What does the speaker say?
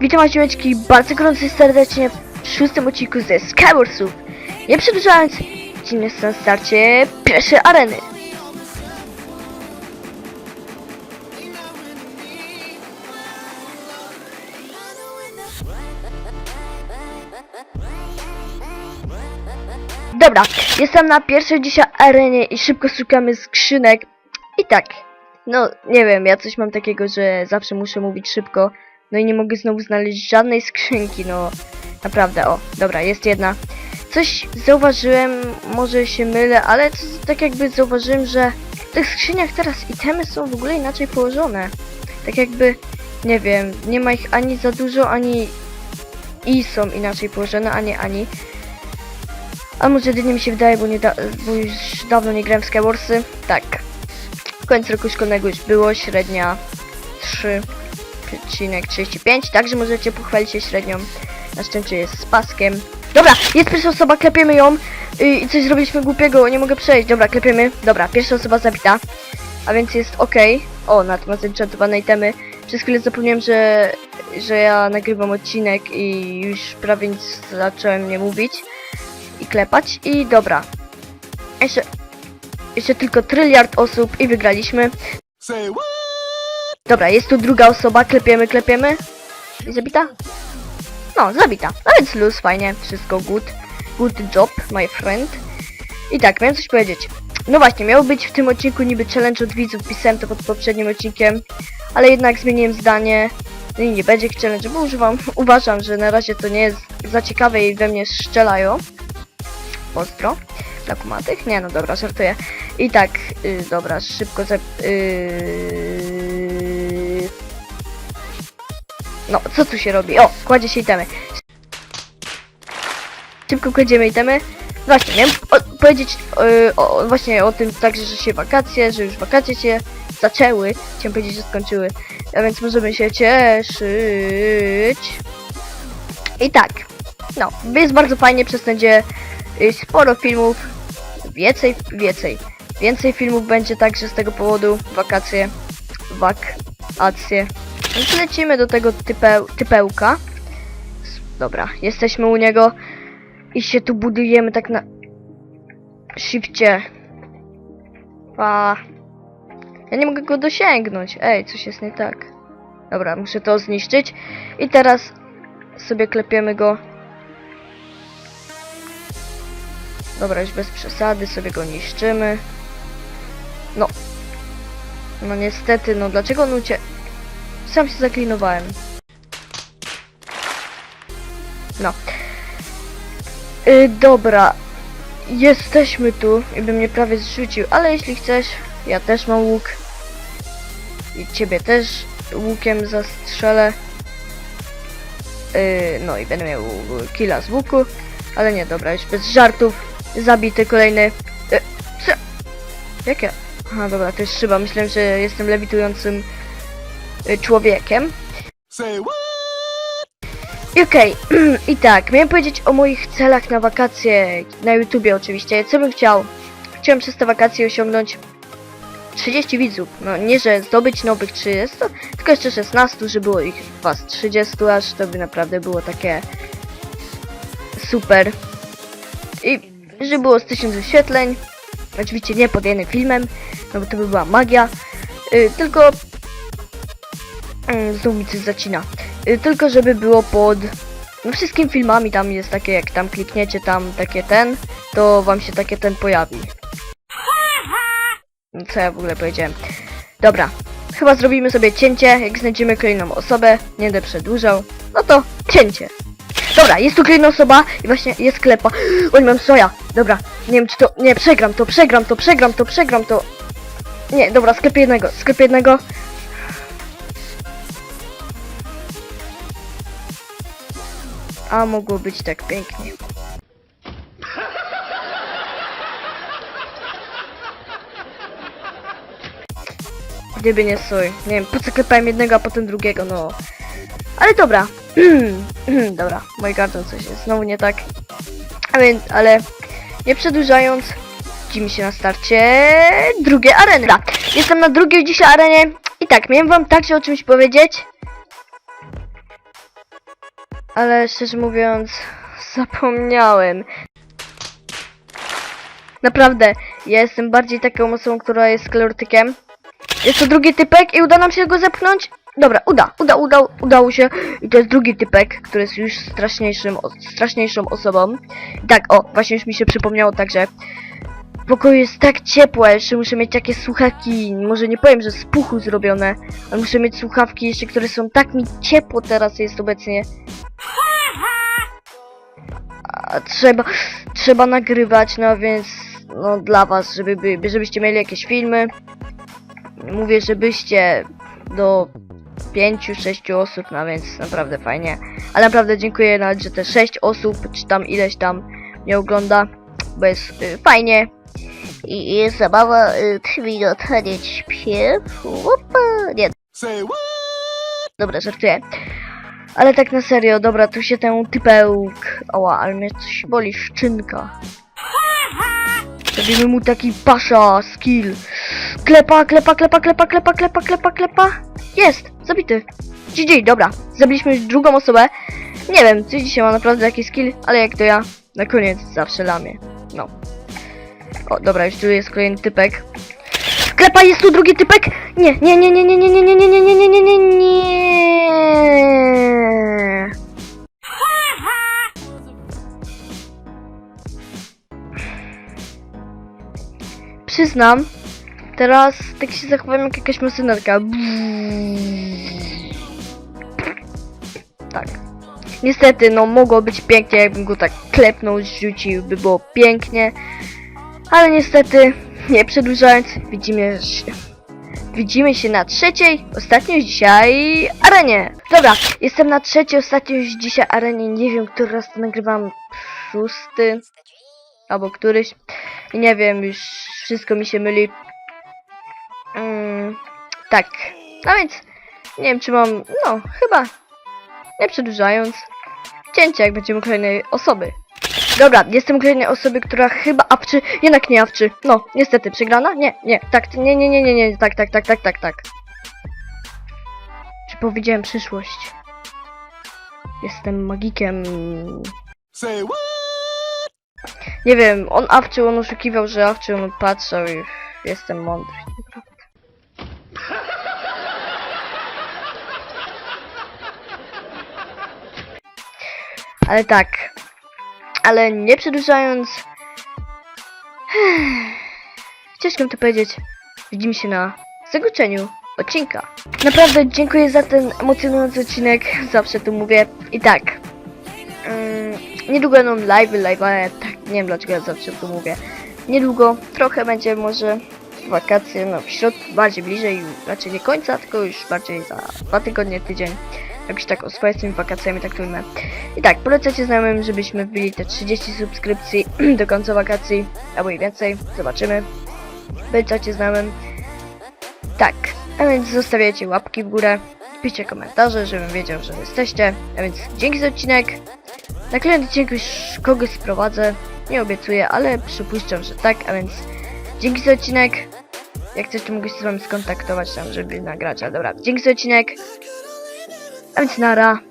Witam was ziomeczki bardzo gorąco serdecznie w szóstym odcinku ze Skywarsów. Nie przedłużając, dzień jest na starcie pierwszej areny. Dobra, jestem na pierwszej dzisiaj arenie i szybko szukamy skrzynek. I tak, no nie wiem, ja coś mam takiego, że zawsze muszę mówić szybko. No i nie mogę znowu znaleźć żadnej skrzynki, no naprawdę, o, dobra, jest jedna. Coś zauważyłem, może się mylę, ale tak jakby zauważyłem, że w tych skrzyniach teraz itemy są w ogóle inaczej położone. Tak jakby, nie wiem, nie ma ich ani za dużo, ani i są inaczej położone, a nie ani. A może jedynie mi się wydaje, bo, nie da, bo już dawno nie grałem w Skywarsy. Tak. Koniec roku szkolnego już było, średnia 3,35, także możecie pochwalić się średnią. Na szczęście jest z paskiem. Dobra, jest pierwsza osoba, klepiemy ją y, i coś zrobiliśmy głupiego, nie mogę przejść. Dobra, klepiemy. Dobra, pierwsza osoba zabita. A więc jest ok. O, natomiast enchantowane itemy. Przez chwilę zapomniałem, że, że ja nagrywam odcinek i już prawie nic zacząłem nie mówić i klepać. I dobra. Jeszcze, jeszcze tylko tryliard osób i wygraliśmy. Say what? Dobra, jest tu druga osoba, klepiemy, klepiemy. I zabita? No, zabita. No więc luz, fajnie, wszystko good. Good job, my friend. I tak, miałem coś powiedzieć. No właśnie, miał być w tym odcinku niby challenge od widzów, pisałem to pod poprzednim odcinkiem, ale jednak zmieniłem zdanie. No i nie będzie challenge, bo używam, uważam, że na razie to nie jest za ciekawe i we mnie strzelają. Pozdro. Dla kumatych? Nie, no dobra, żartuję. I tak, y, dobra, szybko za... Yy... No, co tu się robi? O, kładzie się itemy. Szybko kładziemy itemy. Właśnie, miałem powiedzieć yy, o, właśnie o tym także, że się wakacje, że już wakacje się zaczęły. Chciałem powiedzieć, że skończyły. A więc możemy się cieszyć. I tak, no, jest bardzo fajnie, przez będzie y, sporo filmów, więcej, więcej, więcej filmów będzie także z tego powodu, wakacje, wakacje. Lecimy do tego typeł, typełka. Dobra, jesteśmy u niego i się tu budujemy tak na shifcie. A, ja nie mogę go dosięgnąć. Ej, coś jest nie tak. Dobra, muszę to zniszczyć. I teraz sobie klepiemy go Dobra, już bez przesady, sobie go niszczymy. No. No niestety, no dlaczego on ucie... Sam się zaklinowałem. No. Y, dobra. Jesteśmy tu i bym mnie prawie zrzucił, ale jeśli chcesz, ja też mam łuk. I ciebie też łukiem zastrzelę. Y, no i będę miał killa z łuku. Ale nie, dobra, już bez żartów. Zabity kolejny. E, co? Jak ja? Aha, dobra, to jest szyba. Myślałem, że jestem lewitującym człowiekiem. Say what? I okej, i tak, miałem powiedzieć o moich celach na wakacje, na YouTubie oczywiście. Co bym chciał? Chciałem przez te wakacje osiągnąć 30 widzów. No nie, że zdobyć nowych 30, tylko jeszcze 16, że było ich was 30 aż, to by naprawdę było takie super. I że było z 1000 wyświetleń. Oczywiście nie pod jednym filmem, no bo to by była magia. Y, tylko... Mm, Znowu mi coś zacina. Y, tylko żeby było pod... No wszystkim filmami tam jest takie, jak tam klikniecie tam takie ten, to wam się takie ten pojawi. No Co ja w ogóle powiedziałem? Dobra, chyba zrobimy sobie cięcie, jak znajdziemy kolejną osobę, nie będę przedłużał. No to cięcie. Dobra, jest tu kolejna osoba i właśnie jest klepa. O, nie mam soja. Dobra, nie wiem czy to... Nie, przegram to, przegram to, przegram to, przegram to. Nie, dobra, sklepię jednego, sklepię jednego. A mogło być tak pięknie. Gdyby nie sój. Nie wiem, po co klepałem jednego, a potem drugiego, no. Ale dobra. dobra, moje gardło coś jest znowu nie tak. A więc, ale nie przedłużając, widzimy się na starcie drugiej areny. Dobra, jestem na drugiej dzisiaj arenie i tak, miałem wam także o czymś powiedzieć. Ale szczerze mówiąc, zapomniałem. Naprawdę, ja jestem bardziej taką osobą, która jest sklerotykiem. Jest to drugi typek i uda nam się go zepchnąć? Dobra, uda, uda, uda, udało się. I to jest drugi typek, który jest już straszniejszym, straszniejszą osobą. Tak, o, właśnie już mi się przypomniało także. W pokoju jest tak ciepło, a jeszcze muszę mieć takie słuchawki, może nie powiem, że z puchu zrobione, ale muszę mieć słuchawki jeszcze, które są tak mi ciepło teraz jest obecnie. Trzeba, trzeba nagrywać, no więc, no dla was, żeby, by, żebyście mieli jakieś filmy. Mówię, żebyście do pięciu, sześciu osób, no więc naprawdę fajnie. Ale naprawdę dziękuję nawet, że te sześć osób, czy tam ileś tam mnie ogląda, bo jest y, fajnie. I jest zabawa, y, minuty, nie śpiew, Opa, nie, dobra, żartuję. Ale tak na serio, dobra, tu się ten typełk, oła, ale mnie coś boli, szczynka. Zrobimy mu taki pasza, skill. Klepa, klepa, klepa, klepa, klepa, klepa, klepa, klepa. Jest, zabity. GG, dobra. Zabiliśmy drugą osobę. Nie wiem, czy dzisiaj ma naprawdę taki skill, ale jak to ja, na koniec zawsze lamię. No. O, dobra, już tu jest kolejny typek. Klepa, jest tu drugi typek! Nie, nie, nie, nie, nie, nie, nie, nie, nie, nie, nie, nie, nie. Przyznam, teraz tak się zachowałem jak jakaś maszynerka. Tak. Niestety, no mogło być pięknie, jakbym go tak klepnął, zrzucił, by było pięknie. Ale niestety, nie przedłużając, widzimy się, widzimy się na trzeciej, ostatniej już dzisiaj arenie. Dobra, jestem na trzeciej, ostatniej już dzisiaj arenie. Nie wiem, który raz to nagrywam. Szósty albo któryś. Nie wiem, już wszystko mi się myli. Mm, tak. No więc, nie wiem czy mam, no chyba, nie przedłużając, cięcie jak będziemy kolejnej osoby. Dobra, jestem kolejnej osoby, która chyba awczy, jednak nie awczy. No, niestety, przegrana? Nie, nie, tak, nie, nie, nie, nie, nie, tak, tak, tak, tak, tak, tak. Czy powiedziałem przyszłość? Jestem magikiem. Say what? Nie wiem, on awczył, on oszukiwał, że awczył, on patrzał i jestem mądry. Ale tak, ale nie przedłużając, ciężko to powiedzieć, widzimy się na zakończeniu odcinka. Naprawdę dziękuję za ten emocjonujący odcinek, zawsze to mówię. I tak, Mm, niedługo będą live, live, nie wiem dlaczego ja zawsze to mówię. Niedługo, trochę będzie może wakacje, no w środku, bardziej bliżej, raczej nie końca, tylko już bardziej za dwa tygodnie, tydzień. Jakoś tak oswoję z tymi wakacjami, tak ujmę. I tak, polecacie znajomym, żebyśmy wbili te 30 subskrypcji do końca wakacji, albo i więcej, zobaczymy. Polecacie znajomym. Tak, a więc zostawiajcie łapki w górę, piszcie komentarze, żebym wiedział, że jesteście. A więc dzięki za odcinek. Na kolejny odcinek już kogoś sprowadzę. Nie obiecuję, ale przypuszczam, że tak, a więc dzięki za odcinek. Jak chcesz, to mogę się z wami skontaktować tam, żeby nagrać, ale dobra. Dzięki za odcinek. A więc nara.